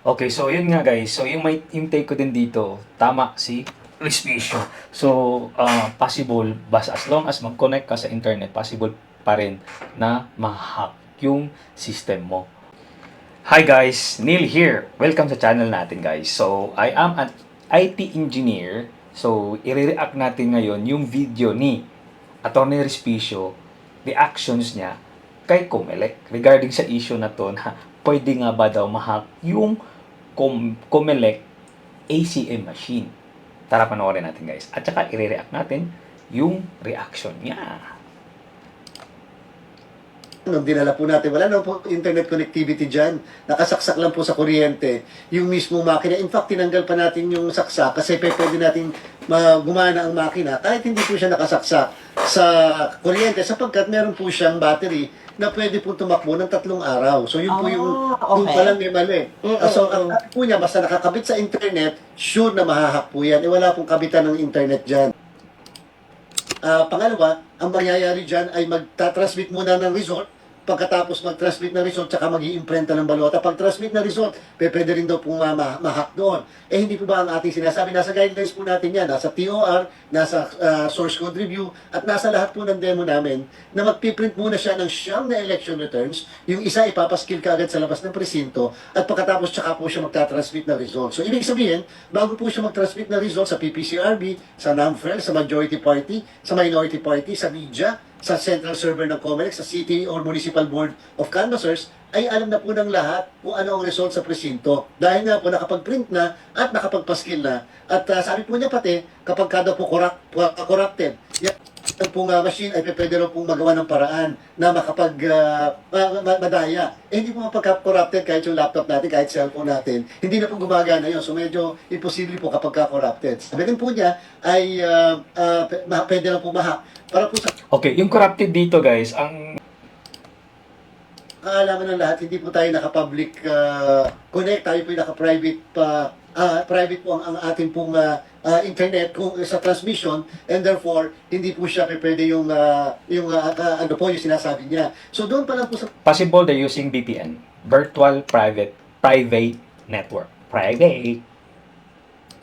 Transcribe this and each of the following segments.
Okay, so yun nga guys. So yung, may, yung take ko din dito, tama si Respicio. So, uh, possible, basta as long as mag-connect ka sa internet, possible pa rin na ma-hack yung system mo. Hi guys, Neil here. Welcome sa channel natin guys. So, I am an IT engineer. So, i-react natin ngayon yung video ni Atty. Respicio, reactions niya kay Comelec regarding sa issue na to na pwede nga ba daw ma-hack yung Com Comelec ACM machine. Tara panoorin natin guys. At saka i-react natin yung reaction niya. Nung dinala po natin, wala na po internet connectivity dyan. Nakasaksak lang po sa kuryente yung mismong makina. In fact, tinanggal pa natin yung saksa kasi pwede natin ma- gumana ang makina kahit hindi po siya nakasaksak sa kuryente sapagkat meron po siyang battery na pwede po tumakbo ng tatlong araw. So yun po yung Ah, okay. pa lang may mali. Mm, Ah, so mm, ang sabi po niya, basta nakakabit sa internet, sure na mahahack po yan. Eh wala pong kabitan ng internet dyan. Ah, pangalawa, ang mangyayari dyan ay magtatransmit muna ng result. Pagkatapos mag-transmit ng result, tsaka mag iimprenta ng balota. Pag transmit ng result, pe- pwede rin daw pong ma- ma- ma-hack doon. Eh, hindi po ba ang ating sinasabi? Nasa guidelines po natin yan. Nasa TOR, nasa ah, source code review, at nasa lahat po ng demo namin na magpiprint muna siya ng siyam na election returns. Yung isa ipapaskill ka agad sa labas ng presinto at pagkatapos tsaka po siya magtatransmit ng result. So, ibig sabihin, bago po siya mag-transmit ng result sa PPCRB, sa NAMFREL, sa majority party, sa minority party, sa media, sa central server ng COMELEC, sa City or Municipal Board of Canvassers, ay alam na po ng lahat kung ano ang result sa presinto. Dahil nga po nakapag-print na at nakapagpaskill na. At ah, sabi po niya pati, kapag kada po corrupt, uh, corrupted, yan ang pong ah, machine ay pwede raw pong magawa ng paraan na makapag ma- ma- madaya. Eh, hindi po mapagka-corrupted kahit yung laptop natin, kahit cellphone natin. Hindi na po gumagana yun. So medyo imposible po kapag ka-corrupted. Sabi rin po niya ay p- ma- pwede lang po mahak. Para po sa Okay, yung corrupted dito guys, ang kaalaman ng lahat, hindi po tayo naka-public ah, connect, tayo po yung naka-private pa, ah, private po ang, ang ating pong ah, ah, internet kung sa transmission and therefore hindi po siya pwede yung ah, yung ah, ah, ano po yung sinasabi niya. So doon pa lang po sa possible they're using VPN, virtual private private network. Private.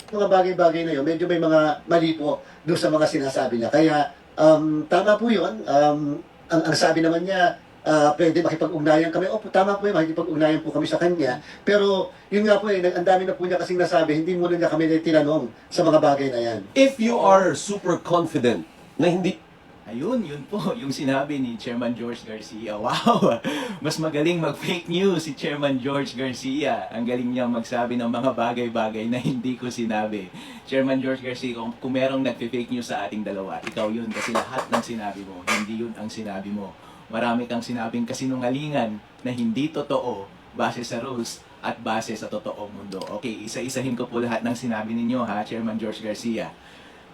mga bagay-bagay na yun, medyo may mga mali po doon sa mga sinasabi niya. Kaya um, tama po yun. Um, ang, ang sabi naman niya, ah, pwede makipag-ugnayan kami. Opo, tama po yun, makipag-ugnayan po kami sa kanya. Pero yun nga po eh, ang dami na po niya kasing nasabi, hindi muna niya kami tinanong sa mga bagay na yan. If you are super confident na hindi Ayun, yun po, yung sinabi ni Chairman George Garcia. Wow! Mas magaling mag-fake news si Chairman George Garcia. Ang galing niya magsabi ng mga bagay-bagay na hindi ko sinabi. Chairman George Garcia, kung, kung merong nagpe-fake news sa ating dalawa, ikaw yun kasi lahat ng sinabi mo, hindi yun ang sinabi mo. Marami kang sinabing kasinungalingan na hindi totoo base sa rules at base sa totoong mundo. Okay, isa-isahin ko po lahat ng sinabi ninyo ha, Chairman George Garcia.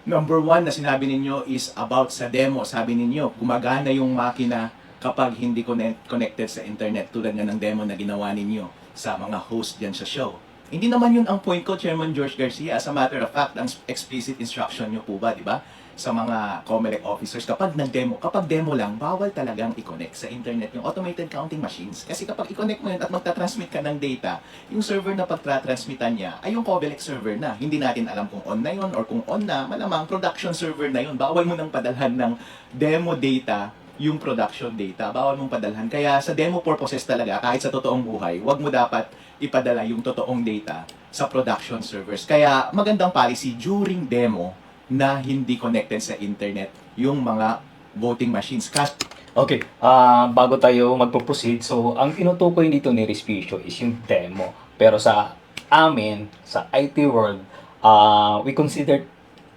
Number one na sinabi ninyo is about sa demo. Sabi ninyo, gumagana yung makina kapag hindi connect, connected sa internet tulad nga ng demo na ginawa ninyo sa mga host dyan sa show. Hindi naman yun ang point ko, Chairman George Garcia. As a matter of fact, ang explicit instruction nyo po ba, di ba? Sa mga COMELEC officers, kapag nag-demo, kapag demo lang, bawal talagang i-connect sa internet yung automated counting machines. Kasi kapag i-connect mo yun at magta-transmit ka ng data, yung server na pagtra-transmitan niya ay yung COMELEC server na. Hindi natin alam kung on na yun or kung on na, malamang production server na yun. Bawal mo nang padalhan ng demo data yung production data. Bawal mong padalhan. Kaya sa demo purposes talaga, kahit sa totoong buhay, wag mo dapat ipadala yung totoong data sa production servers. Kaya magandang policy during demo na hindi connected sa internet yung mga voting machines. Kasi Okay, ah bago tayo magpo-proceed, so ang tinutukoy dito ni Respicio is yung demo. Pero sa amin, sa IT world, ah we consider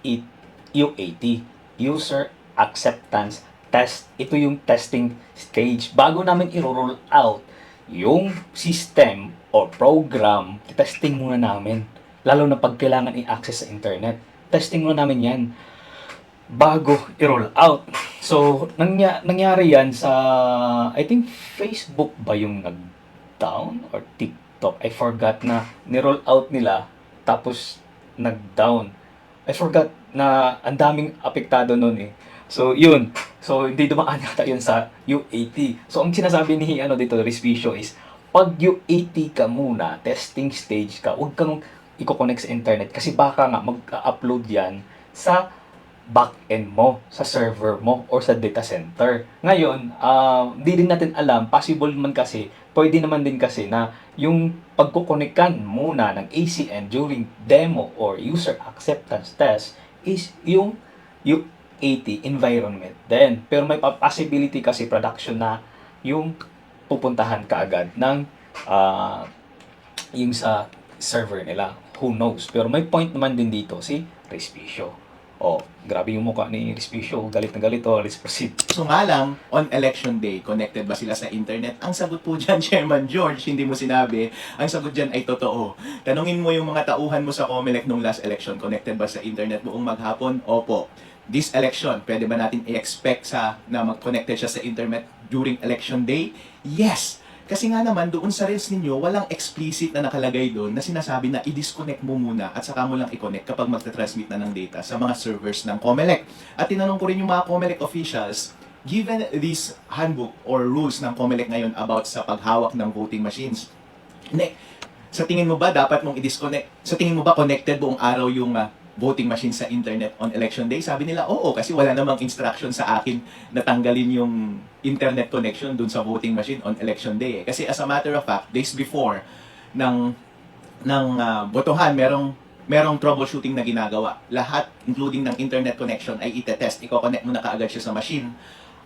it UAT, User Acceptance Test. Ito yung testing stage. Bago namin i-roll out yung system or program, testing muna namin. Lalo na pag kailangan i-access sa internet. Testing muna namin yan bago i-roll out. So, nangya, nangyari yan sa, I think, Facebook ba yung nag-down or TikTok? I forgot na ni-roll out nila tapos nag-down. I forgot na ang daming apektado nun eh. So, yun. So, hindi dumaan yata yun sa UAT. So, ang sinasabi ni ano dito, Respicio is, pag UAT ka muna, testing stage ka, huwag kang i-connect sa internet kasi baka nga mag-upload yan sa back-end mo, sa server mo, or sa data center. Ngayon, ah, di din natin alam, possible man kasi, pwede naman din kasi na yung pagkukonekan muna ng ACN during demo or user acceptance test is yung UAT environment din. Pero may possibility kasi production na yung pupuntahan ka agad ng ah, yung sa server nila. Who knows? Pero may point naman din dito si Respicio. Oh, grabe yung mukha ni Respicio. Galit na galit. Oh, let's proceed. So nga lang, on election day, connected ba sila sa internet? Ang sagot po dyan, Chairman George, hindi mo sinabi. Ang sagot dyan ay totoo. Tanungin mo yung mga tauhan mo sa COMELEC nung last election, connected ba sa internet buong maghapon? Opo. This election, pwede ba natin i-expect sa na mag-connected siya sa internet during election day? Yes! Kasi nga naman, doon sa reels ninyo, walang explicit na nakalagay doon na sinasabi na i-disconnect mo muna at saka mo lang i-connect kapag magta-transmit na ng data sa mga servers ng COMELEC. At tinanong ko rin yung mga COMELEC officials, given this handbook or rules ng COMELEC ngayon about sa paghawak ng voting machines, ne, sa tingin mo ba dapat mong i-disconnect? Sa tingin mo ba connected buong araw yung ah, voting machine sa internet on election day? Sabi nila, oo, kasi wala namang instruction sa akin na tanggalin yung internet connection dun sa voting machine on election day. Kasi as a matter of fact, days before ng ng ah, botohan, merong merong troubleshooting na ginagawa. Lahat, including ng internet connection, ay itetest. Iko-connect mo na kaagad siya sa machine.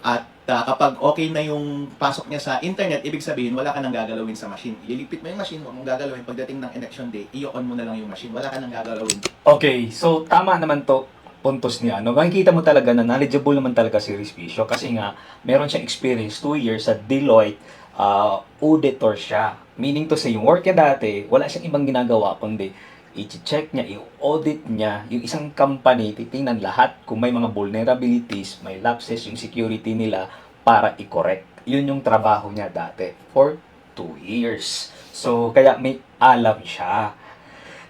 At ah, kapag okay na yung pasok niya sa internet, ibig sabihin, wala ka nang gagalawin sa machine. Ililipit mo yung machine, huwag mong gagalawin. Pagdating ng election day, i-on mo na lang yung machine. Wala ka nang gagalawin. Okay, so tama naman to puntos niya. No? Makikita mo talaga na knowledgeable naman talaga si Respicio kasi nga meron siyang experience 2 years sa Deloitte uh, auditor siya. Meaning to say, yung work niya dati, wala siyang ibang ginagawa kundi i-check niya, i-audit niya yung isang company, titingnan lahat kung may mga vulnerabilities, may lapses yung security nila para i-correct. Yun yung trabaho niya dati for 2 years. So, kaya may alam siya.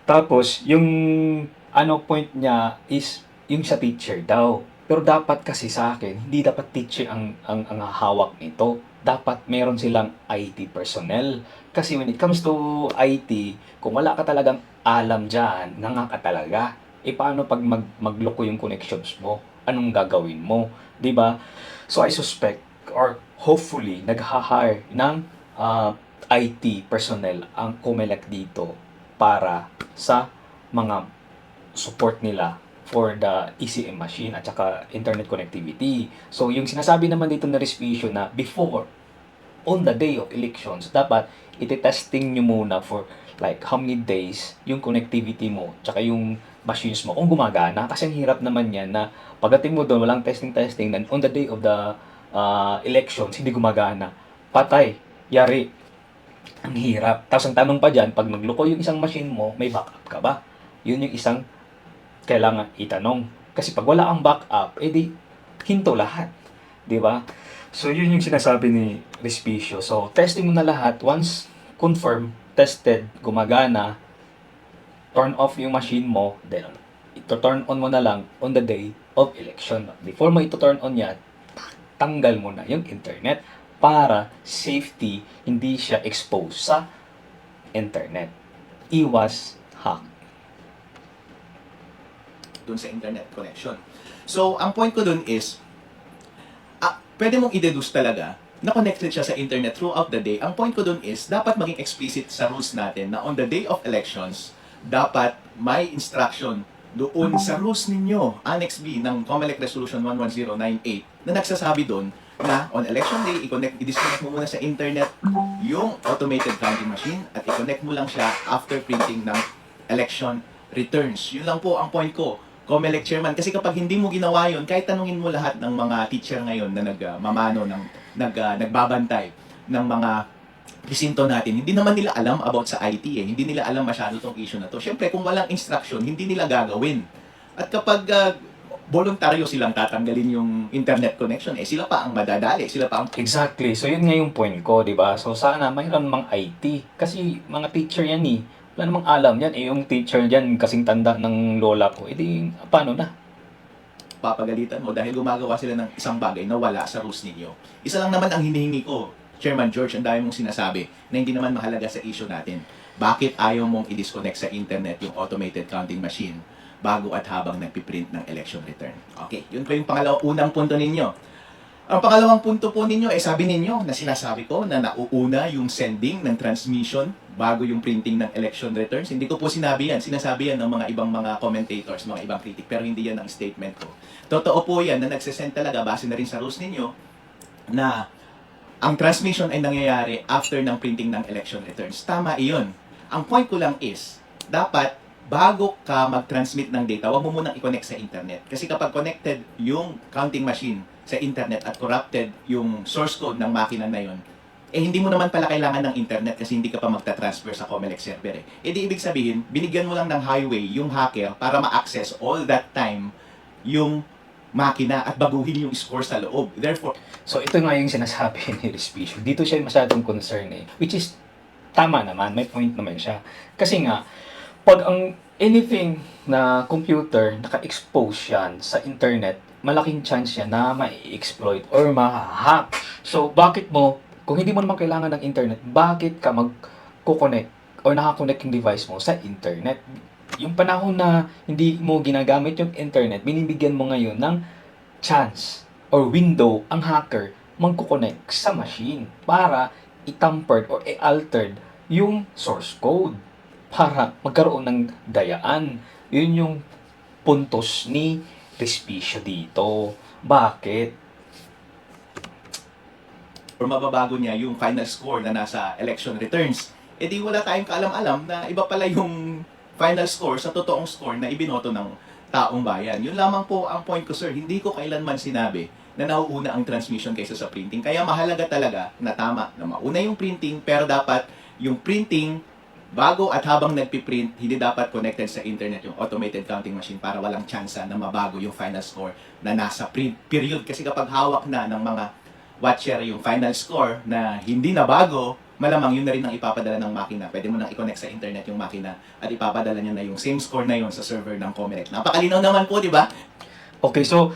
Tapos, yung ano point niya is yung sa teacher daw. Pero dapat kasi sa akin, hindi dapat teacher ang, ang, ang hawak nito. Dapat meron silang IT personnel. Kasi when it comes to IT, kung wala ka talagang alam dyan, nanga ka talaga. E paano pag mag, magloko yung connections mo? Anong gagawin mo? ba? So I suspect or hopefully nag-hire ng ah, IT personnel ang Comelec dito para sa mga support nila for the ECM machine at saka internet connectivity. So yung sinasabi naman dito na Respicio na before on the day of elections, dapat iti-testing nyo muna for like how many days yung connectivity mo tsaka yung machines mo kung gumagana. Kasi ang hirap naman yan na pagdating mo doon walang testing testing then on the day of the uh, elections hindi gumagana. Patay yari. Ang hirap. Tapos ang tanong pa dyan pag nagloko yung isang machine mo may backup ka ba? Yun yung isang kailangan itanong kasi pag wala ang backup edi hinto lahat di ba So, yun yung sinasabi ni Respicio. So, testing mo na lahat. Once confirm, tested, gumagana, turn off yung machine mo, then ito turn on mo na lang on the day of election. Before mo ito turn on yan, tanggal mo na yung internet para safety, hindi siya exposed sa internet. Iwas hack. Dun sa internet connection. So, ang point ko dun is, ah, pwede mong i-deduce talaga na connected siya sa internet throughout the day. Ang point ko dun is, dapat maging explicit sa rules natin na on the day of elections, dapat may instruction doon sa rules ninyo, Annex B ng COMELEC Resolution 11098, na nagsasabi doon na on election day, i-connect, i-disconnect mo muna sa internet yung automated counting machine at i-connect mo lang siya after printing ng election returns. Yun lang po ang point ko. COMELEC chairman kasi kapag hindi mo ginawa yun kahit tanungin mo lahat ng mga teacher ngayon na nagmamano ng nag ah, nagbabantay ng mga presinto natin hindi naman nila alam about sa IT eh hindi nila alam masyado tong issue na to syempre kung walang instruction hindi nila gagawin at kapag ah, voluntaryo silang tatanggalin yung internet connection eh sila pa ang madadali sila pa ang Exactly. So, yun nga yung point ko, di ba? So, sana mayroon mang IT. Kasi mga teacher yan eh. Wala namang alam yan. Eh, yung teacher dyan, kasing tanda ng lola ko. Eh, paano na? papagalitan mo dahil gumagawa sila ng isang bagay na wala sa rules ninyo. Isa lang naman ang hinihingi ko, Chairman George, ang dami mong sinasabi na hindi naman mahalaga sa issue natin. Bakit ayaw mong i-disconnect sa internet yung automated counting machine bago at habang nagpiprint ng election return? Okay, yun po yung pangalawa, unang punto ninyo. Ang pangalawang punto po ninyo, eh sabi ninyo na sinasabi ko na nauuna yung sending ng transmission bago yung printing ng election returns. Hindi ko po sinabi yan. Sinasabi yan ng mga ibang mga commentators, mga ibang critic, pero hindi yan ang statement ko. Totoo po yan na nagsisend talaga, base na rin sa rules ninyo, na ang transmission ay nangyayari after ng printing ng election returns. Tama iyon. Ang point ko lang is, dapat bago ka mag-transmit ng data, huwag mo munang i-connect sa internet. Kasi kapag connected yung counting machine sa internet at corrupted yung source code ng makina na yun, eh hindi mo naman pala kailangan ng internet kasi hindi ka pa magta-transfer sa Comelec server eh. E di ibig sabihin, binigyan mo lang ng highway yung hacker para ma-access all that time yung makina at baguhin yung score sa loob. Therefore, So ito nga yung sinasabi ni Respicio. Dito siya masyadong concern eh. Which is, tama naman, may point naman siya. Kasi nga, pag ang anything na computer naka-expose yan sa internet, malaking chance yan na ma-exploit or ma-hack. So bakit mo, kung hindi mo naman kailangan ng internet, bakit ka mag-connect or nakakonect yung device mo sa internet? Yung panahon na hindi mo ginagamit yung internet, binibigyan mo ngayon ng chance or window ang hacker magkukonect sa machine para i-tampered or i-altered yung source code para magkaroon ng dayaan. Yun yung puntos ni Respicio dito. Bakit? Or mababago niya yung final score na nasa election returns, eh di wala tayong kaalam-alam na iba pala yung final score sa totoong score na ibinoto ng taong bayan. Yun lamang po ang point ko, sir. Hindi ko kailanman sinabi na nauuna ang transmission kaysa sa printing. Kaya mahalaga talaga na tama na mauna yung printing, pero dapat yung printing bago at habang nagpiprint, hindi dapat connected sa internet yung automated counting machine para walang tsansa na mabago yung final score na nasa print period. Kasi kapag hawak na ng mga watcher yung final score na hindi na bago, malamang yun na rin ang ipapadala ng makina. Pwede mo nang i-connect sa internet yung makina at ipapadala niya na yung same score na yun sa server ng Comelec. Napakalinaw naman po, di ba? Okay, so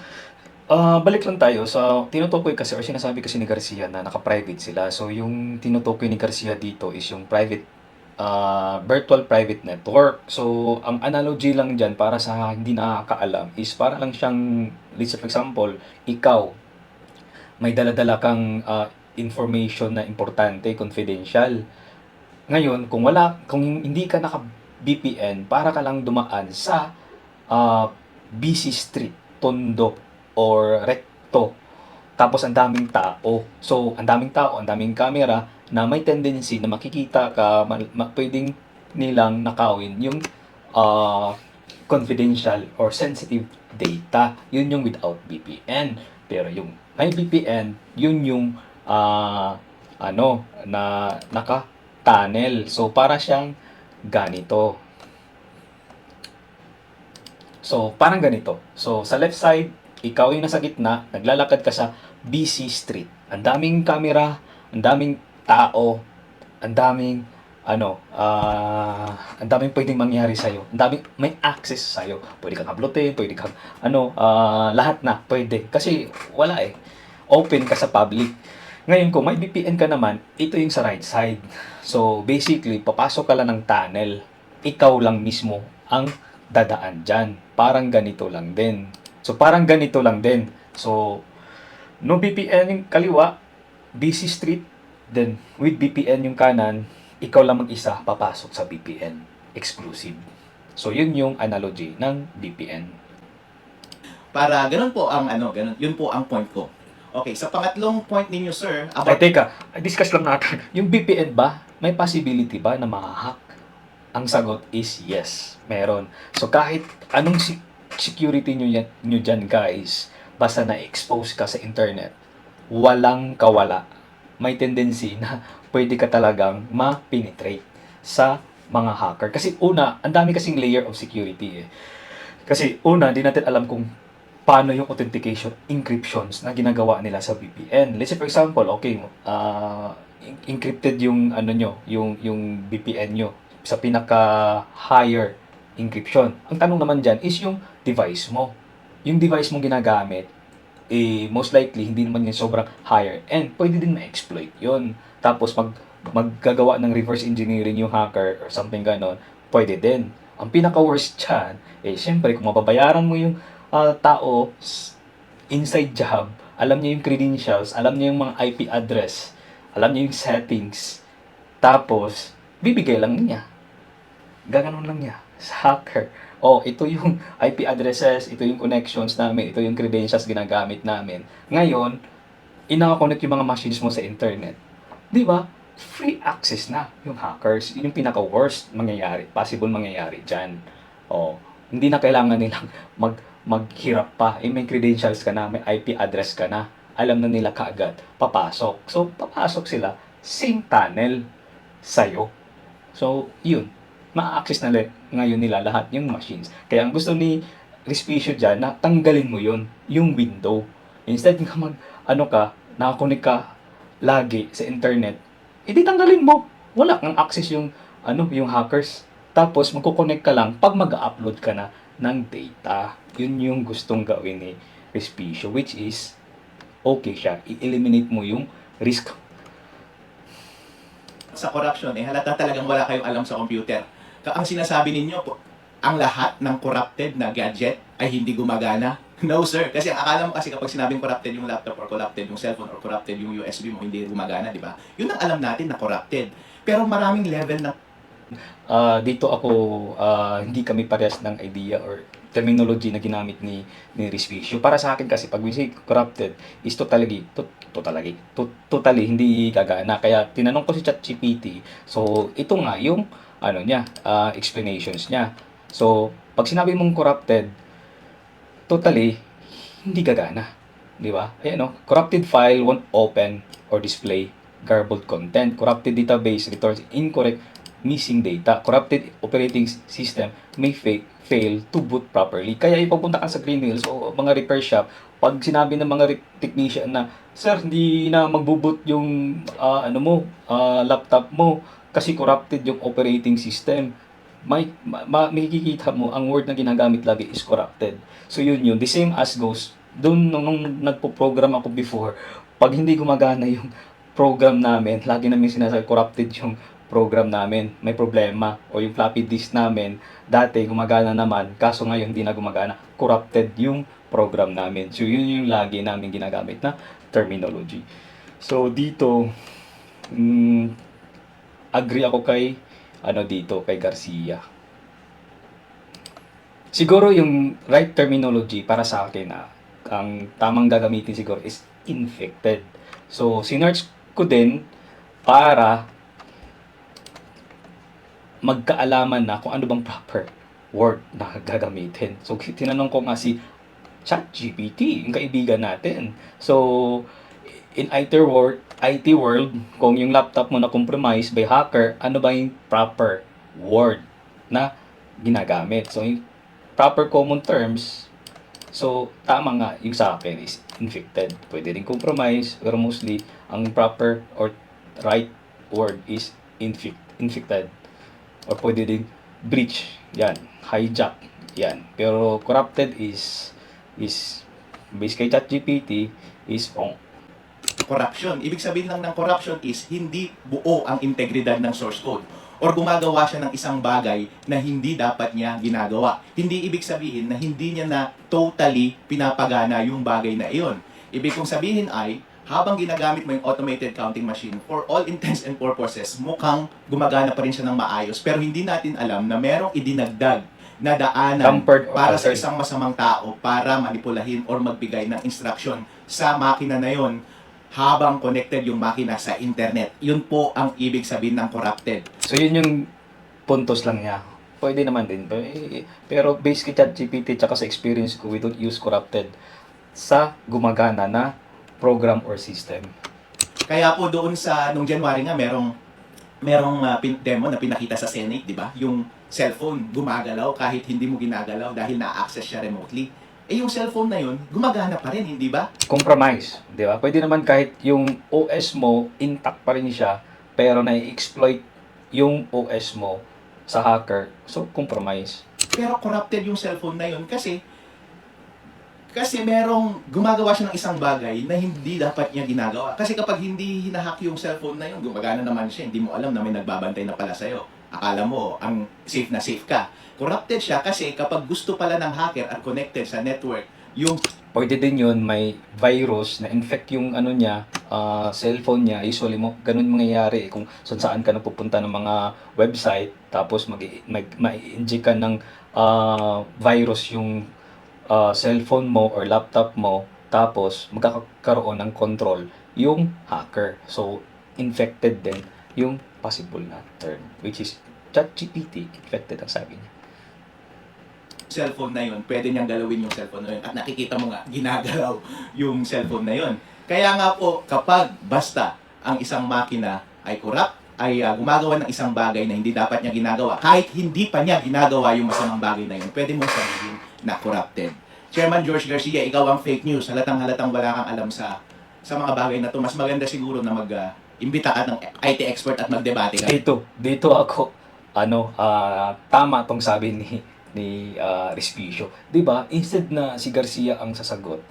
ah, balik lang tayo sa tinutukoy kasi or sinasabi kasi ni Garcia na naka-private sila. So yung tinutukoy ni Garcia dito is yung private ah, virtual private network. So ang analogy lang diyan para sa hindi nakakaalam is para lang siyang let's for example, ikaw may dala-dala kang ah, information na importante, confidential. Ngayon, kung wala, kung hindi ka naka VPN, para ka lang dumaan sa ah, busy street, tondo, or recto. Tapos ang daming tao. So, ang daming tao, ang daming camera na may tendency na makikita ka, ma, ma- pwedeng nilang nakawin yung ah, confidential or sensitive data. Yun yung without VPN. Pero yung may VPN, yun yung ah, ano, na naka-tunnel. So, para siyang ganito. So, parang ganito. So, sa left side, ikaw yung nasa gitna, naglalakad ka sa busy street. Ang daming camera, ang daming tao, ang daming ano, ah, ang daming pwedeng mangyari sa Ang daming may access sa Pwede kang hablutin, pwede kang ano, ah, lahat na pwede kasi wala eh. Open ka sa public. Ngayon kung may VPN ka naman, ito yung sa right side. So basically, papasok ka lang ng tunnel. Ikaw lang mismo ang dadaan dyan. Parang ganito lang din. So parang ganito lang din. So no VPN yung kaliwa, busy street, then with VPN yung kanan, ikaw lang mag-isa papasok sa VPN exclusive. So yun yung analogy ng VPN. Para ganun po ang ano, ganun, yun po ang point ko. Okay, sa pangatlong point ninyo, sir, Ay, about teka, discuss lang natin. Yung VPN ba, may possibility ba na ma-hack? Ang sagot is yes, meron. So kahit anong security nyo, yan, nyo dyan guys, basta na-expose ka sa internet, walang kawala. May tendency na pwede ka talagang ma-penetrate sa mga hacker. Kasi una, ang dami kasing layer of security eh. Kasi una, di natin alam kung paano yung authentication encryptions na ginagawa nila sa VPN. Let's say for example, okay, en- encrypted yung ano nyo, yung yung VPN nyo sa pinaka higher encryption. Ang tanong naman diyan is yung device mo. Yung device mo ginagamit eh, most likely, hindi naman yung sobrang higher. And pwede din ma-exploit yun. Tapos, mag, maggagawa ng reverse engineering yung hacker or something ganon, pwede din. Ang pinaka-worst dyan, eh, syempre, kung mababayaran mo yung ah, tao inside job, alam niya yung credentials, alam niya yung mga IP address, alam niya yung settings, tapos, bibigay lang niya. Gaganon lang niya sa hacker. Oh, ito yung IP addresses, ito yung connections namin, ito yung credentials ginagamit namin. Ngayon, ina-connect yung mga machines mo sa internet. Di ba? Free access na yung hackers. Yun yung pinaka-worst mangyayari, possible mangyayari dyan. Oh, hindi na kailangan nilang mag maghirap pa. Eh, may credentials ka na, may IP address ka na. Alam na nila kaagad. Papasok. So, papasok sila. Same tunnel sa'yo. So, yun. Ma-access na ngayon nila lahat yung machines. Kaya ang gusto ni Respicio dyan, na tanggalin mo yun, yung window. Instead nga mag, ano ka, nakakunik ka lagi sa internet, edi tanggalin mo. Wala kang access yung, ano, yung hackers. Tapos, magkukonect ka lang pag mag-upload ka na ng data. Yun yung gustong gawin ni Respicio, which is, okay siya. I-eliminate mo yung risk sa corruption, eh halata talagang wala kayong alam sa computer. Ang sinasabi ninyo po, ang lahat ng corrupted na gadget ay hindi gumagana. No sir, kasi ang akala mo kasi kapag sinabing corrupted yung laptop or corrupted yung cellphone or corrupted yung USB mo, hindi gumagana, di ba? Yun ang alam natin na corrupted. Pero maraming level ng Ah, dito ako ah, hindi kami parehas ng idea or terminology na ginamit ni ni Respicio. Para sa akin kasi pag we say corrupted is totally to, totally to, totally hindi gagana. Kaya tinanong ko si ChatGPT. So ito nga yung ano niya, ah, explanations niya. So pag sinabi mong corrupted, totally hindi gagana. Di ba? Ayan no, corrupted file won't open or display garbled content. Corrupted database returns incorrect missing data. Corrupted operating system may fa- fail to boot properly. Kaya ipapunta ka sa Green Hills o mga repair shop, pag sinabi ng mga technician na, Sir, hindi na magbuboot yung ah, ano mo, ah, laptop mo kasi corrupted yung operating system. May, ma, ma- makikita mo, ang word na ginagamit lagi is corrupted. So yun yun. The same as goes, doon nung, nung nagpo-program ako before, pag hindi gumagana yung program namin, lagi namin sinasabi corrupted yung program namin, may problema o yung floppy disk namin dati gumagana naman kaso ngayon hindi na gumagana corrupted yung program namin so yun yung lagi namin ginagamit na terminology so dito mm, agree ako kay ano dito kay Garcia siguro yung right terminology para sa akin na ang tamang gagamitin siguro is infected so sinearch ko din para magkaalaman na kung ano bang proper word na gagamitin. So, tinanong ko nga si ChatGPT, yung kaibigan natin. So, in IT world, IT world, kung yung laptop mo na compromised by hacker, ano ba yung proper word na ginagamit? So, yung proper common terms, so, tama nga yung sa akin is infected. Pwede rin compromise, pero mostly, ang proper or right word is infect, infected or pwede din breach yan hijack yan pero corrupted is is based kay ChatGPT is wrong corruption. Ibig sabihin lang ng corruption is hindi buo ang integridad ng source code or gumagawa siya ng isang bagay na hindi dapat niya ginagawa. Hindi ibig sabihin na hindi niya na totally pinapagana yung bagay na iyon. Ibig kong sabihin ay, habang ginagamit mo yung automated counting machine, for all intents and purposes, mukhang gumagana pa rin siya ng maayos. Pero hindi natin alam na merong idinagdag na daanan Tampered or para sa isang masamang tao para manipulahin or magbigay ng instruction sa makina na yon habang connected yung makina sa internet. Yun po ang ibig sabihin ng corrupted. so yun yung puntos lang niya pwede naman din Eh, pero based kay ChatGPT tsaka sa experience ko we don't use corrupted sa gumagana na program or system Kaya po doon sa nung January nga merong merong ah, pin- demo na pinakita sa Senate, 'di ba? Yung cellphone gumagalaw kahit hindi mo ginagalaw dahil na-access siya remotely. Eh yung cellphone na yun, gumagana pa rin, hindi ba? compromise, di ba? Pwede naman kahit yung OS mo intact pa rin siya, pero na-exploit yung OS mo sa hacker, so compromise. Pero corrupted yung cellphone na yun kasi Kasi merong gumagawa siya ng isang bagay na hindi dapat niya ginagawa. Kasi kapag hindi hinahack yung cellphone na yun, gumagana naman siya, hindi mo alam na may nagbabantay na pala sa'yo. Akala mo, ang safe na safe ka. Corrupted siya kasi kapag gusto pala ng hacker at connected sa network, yung Pwede din yun, may virus na infect yung ano niya, ah, cellphone niya. Usually mo, ganun mangyayari eh, kung saan saan ka napupunta ng mga website, tapos mag, mag, ma-inject ka ng ah, virus yung ah, cellphone mo or laptop mo, tapos magkakaroon ng control yung hacker. So, infected din yung possible na term, which is ChatGPT infected ang sabi niya. cellphone na yun, pwede niyang galawin yung cellphone na yun. At nakikita mo nga, ginagalaw yung cellphone na yun. Kaya nga po, kapag basta ang isang makina ay corrupt, ay ah, gumagawa ng isang bagay na hindi dapat niya ginagawa, kahit hindi pa niya ginagawa yung masamang bagay na yun, pwede mong sabihin na corrupted. Chairman George Garcia, ikaw ang fake news. Halatang halatang wala kang alam sa sa mga bagay na to. Mas maganda siguro na mag ah, imbita ka ng IT expert at magdebate ka. Dito, dito ako ano, ah, tama tong sabi ni ni ah, Respicio. 'Di ba? Instead na si Garcia ang sasagot,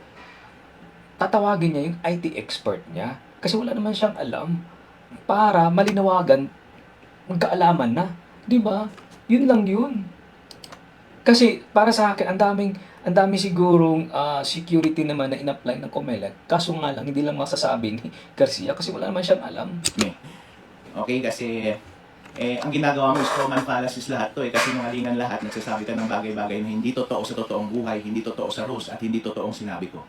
tatawagin niya yung IT expert niya kasi wala naman siyang alam para malinawagan magkaalaman na, 'di ba? Yun lang yun. Kasi para sa akin, ang daming ang dami sigurong ah, security naman na in-apply ng COMELEC. Kaso nga lang, hindi lang masasabi ni Garcia kasi wala naman siyang alam. Okay, kasi eh, ang ginagawa mo is Roman fallacies lahat to eh, kasi nungalingan lahat, nagsasabi ka ng bagay-bagay na hindi totoo sa totoong buhay, hindi totoo sa rules, at hindi totoong sinabi ko.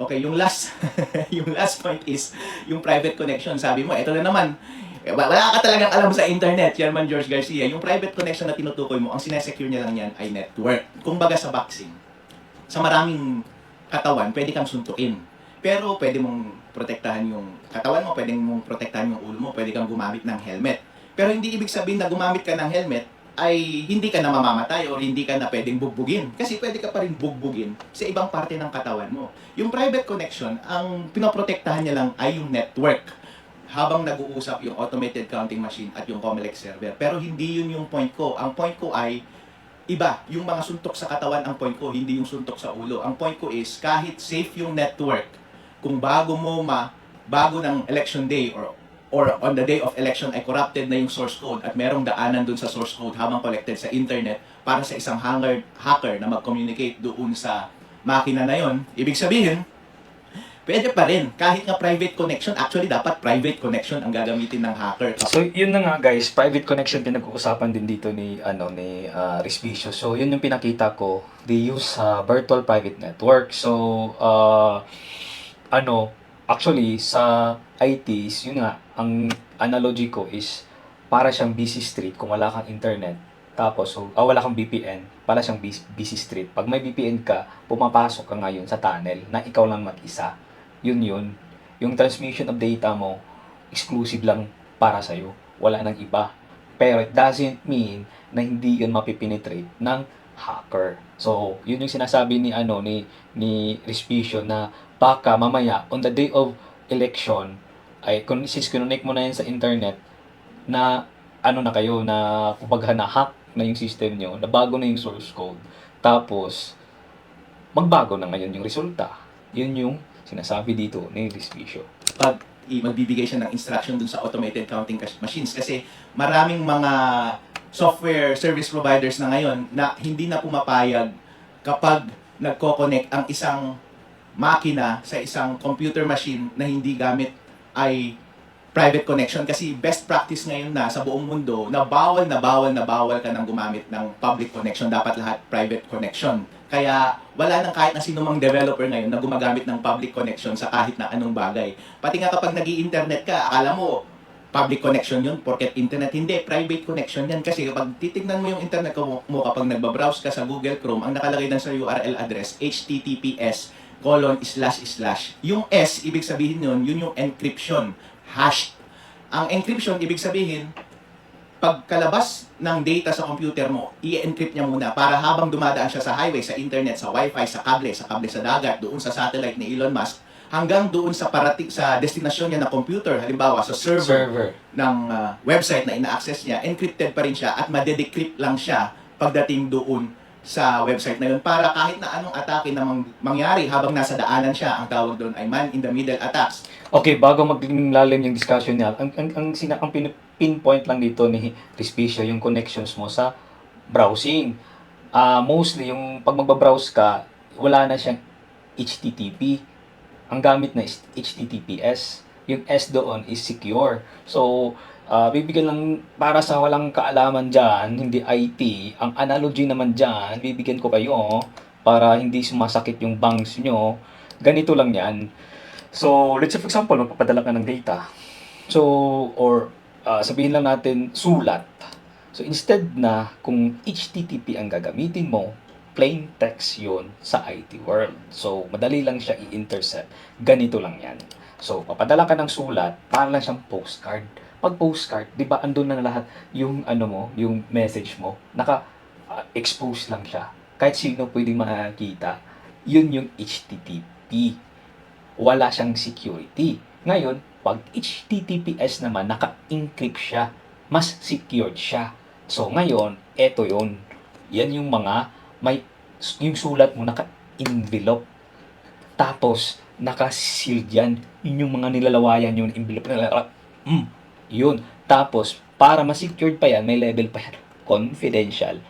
Okay, yung last, yung last point is, yung private connection. Sabi mo, eto na naman, eh, wa- wala ka talagang alam sa internet, Chairman George Garcia. Yung private connection na tinutukoy mo, ang sinesecure niya lang yan ay network. Kung baga sa boxing, sa maraming katawan, pwede kang suntukin. Pero pwede mong protektahan yung katawan mo, pwede mong protektahan yung ulo mo, pwede kang gumamit ng helmet. Pero hindi ibig sabihin na gumamit ka ng helmet ay hindi ka na mamamatay or hindi ka na pwedeng bugbugin. Kasi pwede ka pa rin bugbugin sa ibang parte ng katawan mo. Yung private connection, ang pinoprotektahan niya lang ay yung network habang nag-uusap yung automated counting machine at yung Comelec server. Pero hindi yun yung point ko. Ang point ko ay iba. Yung mga suntok sa katawan ang point ko, hindi yung suntok sa ulo. Ang point ko is kahit safe yung network, kung bago mo ma bago ng election day or or on the day of election ay corrupted na yung source code at merong daanan dun sa source code habang collected sa internet para sa isang hacker, hacker na mag-communicate doon sa makina na yon. Ibig sabihin, pwede pa rin. Kahit nga private connection, actually dapat private connection ang gagamitin ng hacker. So yun na nga guys, private connection pinag-uusapan din dito ni ano ni uh, Respicio. So yun yung pinakita ko, they use uh, virtual private network. So uh, ano, actually sa ITs, yun nga, ang analogy ko is para siyang busy street kung wala kang internet. Tapos, so, ah, wala kang VPN, para siyang busy, busy street. Pag may VPN ka, pumapasok ka ngayon sa tunnel na ikaw lang mag-isa. Yun yun. Yung transmission of data mo, exclusive lang para sa'yo. Wala nang iba. Pero it doesn't mean na hindi yun mapipenetrate ng hacker. So, yun yung sinasabi ni ano ni ni Respicio na baka mamaya on the day of election ay kung since mo na yan sa internet na ano na kayo na kumbaga na hack na yung system nyo, na bago na yung source code. Tapos magbago na ngayon yung resulta. Yun yung sinasabi dito ni Respicio. pag magbibigay siya ng instruction dun sa automated counting machines kasi maraming mga software service providers na ngayon na hindi na pumapayag kapag nagko-connect ang isang makina sa isang computer machine na hindi gamit ay private connection kasi best practice ngayon na sa buong mundo na bawal na bawal na bawal ka nang gumamit ng public connection. Dapat lahat private connection. Kaya wala nang kahit na sino mang developer ngayon na gumagamit ng public connection sa kahit na anong bagay. Pati nga kapag nag internet ka akala mo public connection yun porket internet. Hindi private connection yan. Kasi kapag titignan mo yung internet ko mo kapag nagbabrowse ka sa Google Chrome ang nakalagay lang sa URL address https colon slash slash. Yung S ibig sabihin yun yun yung encryption. Hashed ang encryption ibig sabihin pagkalabas ng data sa computer mo, i-encrypt niya muna para habang dumadaan siya sa highway, sa internet, sa wifi, sa kable, sa kable sa dagat, doon sa satellite ni Elon Musk, hanggang doon sa parating sa destinasyon niya na computer, halimbawa sa server, Server. ng uh, website na ina-access niya, encrypted pa rin siya at madedecrypt lang siya pagdating doon sa website na yun para kahit na anong atake na mang- mangyari habang nasa daanan siya, ang tawag doon ay man in the middle attacks. Okay, bago maging lalim yung discussion niya, ang, ang, ang, sina, ang pin, pinpoint lang dito ni Respicio, yung connections mo sa browsing. Ah, mostly, yung pag magbabrowse ka, wala na siyang HTTP. Ang gamit na is HTTPS. Yung S doon is secure. So, ah, bibigyan lang para sa walang kaalaman dyan, hindi IT, ang analogy naman dyan, bibigyan ko kayo para hindi sumasakit yung bangs nyo. Ganito lang yan. So, let's say for example, magpapadala ka ng data. So, or ah, sabihin lang natin sulat. So, instead na kung HTTP ang gagamitin mo, plain text yun sa IT world. So, madali lang siya i-intercept. Ganito lang yan. So, papadala ka ng sulat, para lang siyang postcard. Pag postcard, di ba, andun na lahat yung ano mo, yung message mo, naka-expose lang siya. Kahit sino pwedeng makakita. Yun yung HTTP wala siyang security. Ngayon, pag HTTPS naman, naka-encrypt siya. Mas secured siya. So, ngayon, eto yon Yan yung mga, may, yung sulat mo, naka-envelope. Tapos, naka-sealed yan. Yun yung mga nilalawayan yung envelope. Mm, yun. Tapos, para ma-secured pa yan, may level pa yan. Confidential.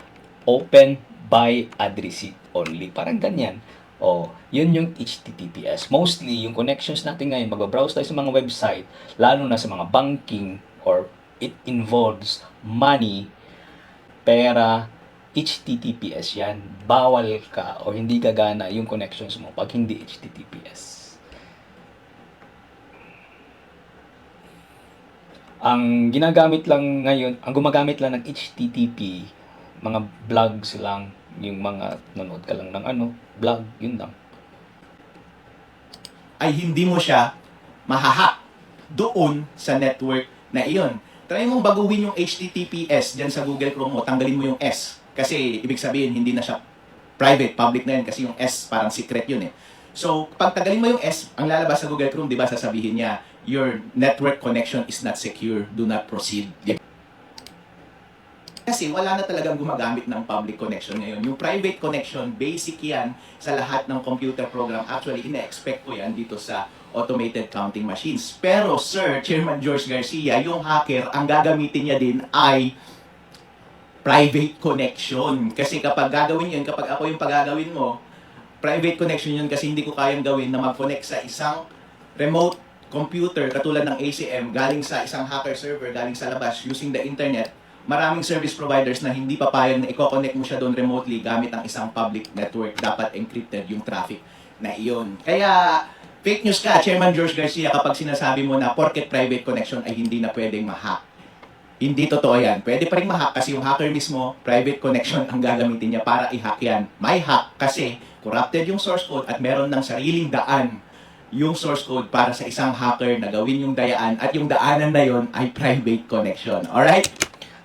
Open by addressee only. Parang ganyan. Oh, yun yung HTTPS. Mostly, yung connections natin ngayon, magbabrowse tayo sa mga website, lalo na sa mga banking or it involves money, pera, HTTPS yan. Bawal ka o hindi gagana yung connections mo pag hindi HTTPS. Ang ginagamit lang ngayon, ang gumagamit lang ng HTTP, mga vlogs lang, yung mga nanood ka lang ng ano, vlog, yun lang. ay hindi mo siya mahahack doon sa network na iyon. Try mong baguhin yung HTTPS dyan sa Google Chrome mo, tanggalin mo yung S. Kasi ibig sabihin, hindi na siya private, public na yun kasi yung S parang secret yun eh. So, pag tagalin mo yung S, ang lalabas sa Google Chrome, di ba, sasabihin niya, your network connection is not secure, do not proceed. Kasi wala na talagang gumagamit ng public connection ngayon. Yung private connection, basic yan sa lahat ng computer program. Actually, ina-expect ko yan dito sa automated counting machines. Pero, Sir, Chairman George Garcia, yung hacker, ang gagamitin niya din ay private connection. Kasi kapag gagawin yun, kapag ako yung pagagawin mo, private connection yun kasi hindi ko kayang gawin na mag-connect sa isang remote computer katulad ng ACM galing sa isang hacker server galing sa labas using the internet maraming service providers na hindi papayag na i-connect mo siya doon remotely gamit ang isang public network dapat encrypted yung traffic na iyon kaya fake news ka Chairman George Garcia kapag sinasabi mo na porket private connection ay hindi na pwedeng ma-hack hindi totoo yan. Pwede pa rin ma-hack kasi yung hacker mismo, private connection ang gagamitin niya para i-hack yan. May hack kasi corrupted yung source code at meron ng sariling daan yung source code para sa isang hacker na gawin yung dayaan at yung daanan na yon ay private connection. Alright?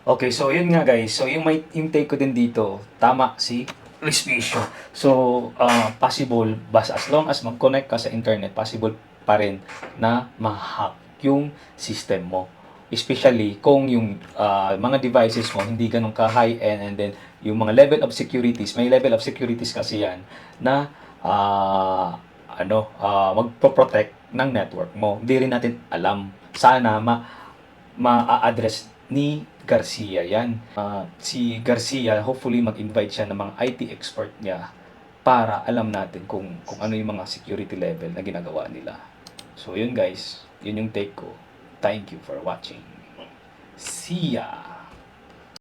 Okay, so yun nga guys. So yung, may, yung take ko din dito, tama si Respicio. So, ah, possible, bas as long as mag-connect ka sa internet, possible pa rin na ma-hack yung system mo. Especially kung yung ah, mga devices mo hindi ganun ka high-end and then yung mga level of securities, may level of securities kasi yan na ah, ano, ah, magpo-protect ng network mo. Hindi rin natin alam. Sana ma ma-address ni Garcia yan. Ah, si Garcia, hopefully mag-invite siya ng mga IT expert niya para alam natin kung kung ano yung mga security level na ginagawa nila. So yun guys, yun yung take ko. Thank you for watching. See ya!